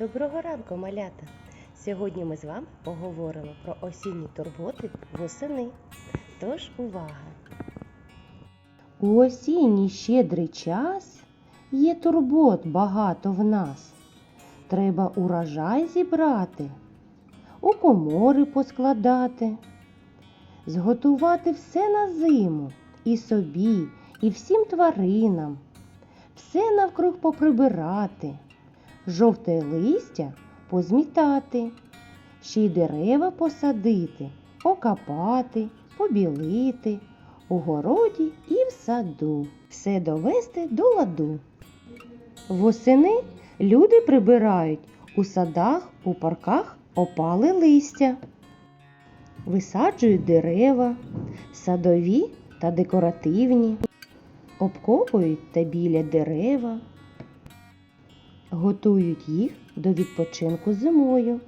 Доброго ранку, малята! Сьогодні ми з вами поговоримо про осінні турботи восени. Тож увага! У осінній щедрий час є турбот багато в нас. Треба урожай зібрати, у комори поскладати, зготувати все на зиму і собі, і всім тваринам, все навкруг поприбирати жовте листя позмітати, ще й дерева посадити, окопати, побілити, у городі і в саду, все довести до ладу. Восени люди прибирають у садах, у парках опали листя, висаджують дерева, садові та декоративні, обкопують та біля дерева готують їх до відпочинку зимою.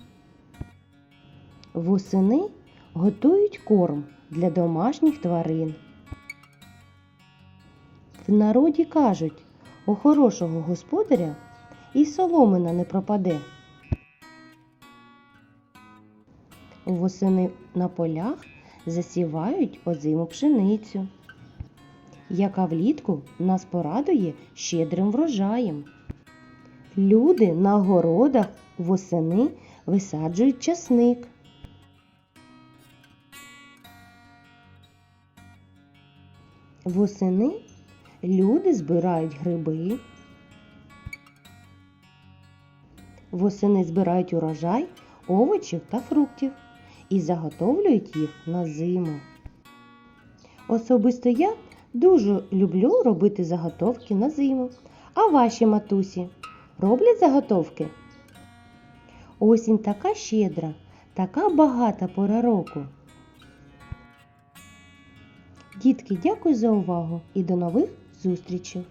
Восени готують корм для домашніх тварин. В народі кажуть, у хорошого господаря і соломина не пропаде. Восени на полях засівають озиму пшеницю, яка влітку нас порадує щедрим врожаєм. Люди на городах восени висаджують часник. Восени люди збирають гриби. Восени збирають урожай овочів та фруктів і заготовлюють їх на зиму. Особисто я дуже люблю робити заготовки на зиму. А ваші матусі роблять заготовки? Осінь така щедра, така багата пора року. Дітки, дякую за увагу і до нових зустрічей!